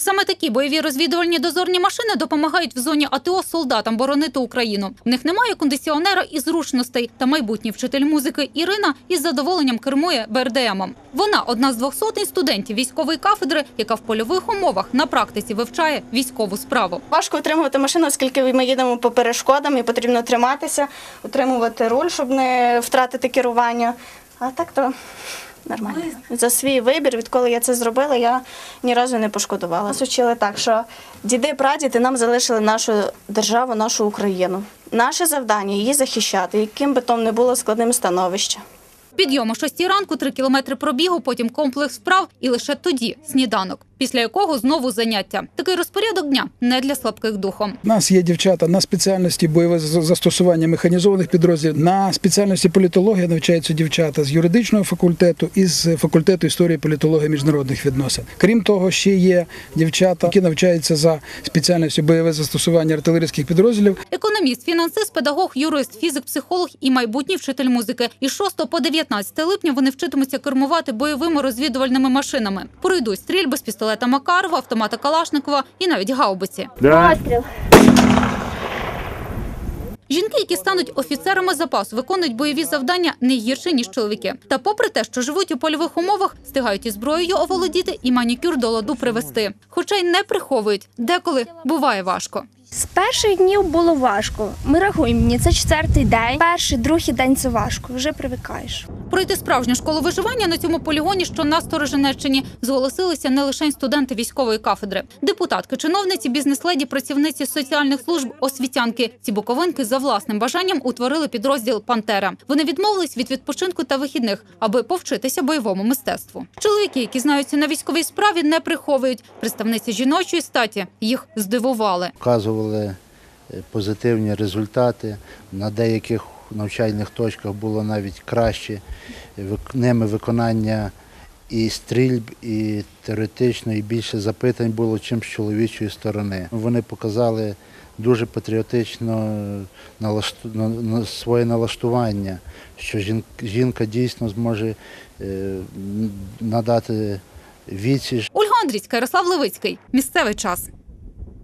Саме такі бойові розвідувальні дозорні машини допомагають в зоні АТО солдатам боронити Україну. В них немає кондиціонера і зручностей. Та майбутній вчитель музики Ірина із задоволенням кермує БРДМом. Вона одна з двох сотень студентів військової кафедри, яка в польових умовах на практиці вивчає військову справу. Важко утримувати машину, оскільки ми їдемо по перешкодам і потрібно триматися, утримувати руль, щоб не втратити керування. А так то нормально. За свій вибір, відколи я це зробила, я ні разу не пошкодувала. Нас учили так, що діди, прадіди нам залишили нашу державу, нашу Україну. Наше завдання її захищати, яким би то не було складним становище. Підйом о 6 ранку, 3 кілометри пробігу, потім комплекс вправ і лише тоді сніданок, після якого знову заняття. Такий розпорядок дня не для слабких духом. У нас є дівчата на спеціальності бойове за- застосування механізованих підрозділів. На спеціальності політологія навчаються дівчата з юридичного факультету і з факультету історії політології міжнародних відносин. Крім того, ще є дівчата, які навчаються за спеціальністю бойове застосування артилерійських підрозділів. Економіст, фінансист, педагог, юрист, фізик, психолог і майбутній вчитель музики. Із 6 по 19 липня вони вчитимуться кермувати бойовими розвідувальними машинами. Пройдуть стрільби з пістолета Макарова, автомата Калашникова і навіть гаубиці. Постріл. Жінки, які стануть офіцерами запасу, виконують бойові завдання не гірше ніж чоловіки. Та, попри те, що живуть у польових умовах, встигають і зброєю оволодіти, і манікюр до ладу привести. Хоча й не приховують, деколи буває важко. З перших днів було важко. Ми рахуємо, мені це четвертий день. Перший, другий день це важко, вже привикаєш. Пройти справжню школу виживання на цьому полігоні, що на Сторожинеччині, зголосилися не лише студенти військової кафедри, депутатки, чиновниці, бізнес-леді, працівниці соціальних служб, освітянки. Ці буковинки за власним бажанням утворили підрозділ Пантера. Вони відмовились від відпочинку та вихідних, аби повчитися бойовому мистецтву. Чоловіки, які знаються на військовій справі, не приховують. Представниці жіночої статі їх здивували. Показували е, позитивні результати. На деяких навчальних точках було навіть краще ними виконання і стрільб, і теоретично, і більше запитань було, чим з чоловічої сторони. Вони показали дуже патріотично е, своє налаштування, що жінка дійсно зможе е, надати відсіч Ольга Андрійська, Ярослав Левицький. Місцевий час.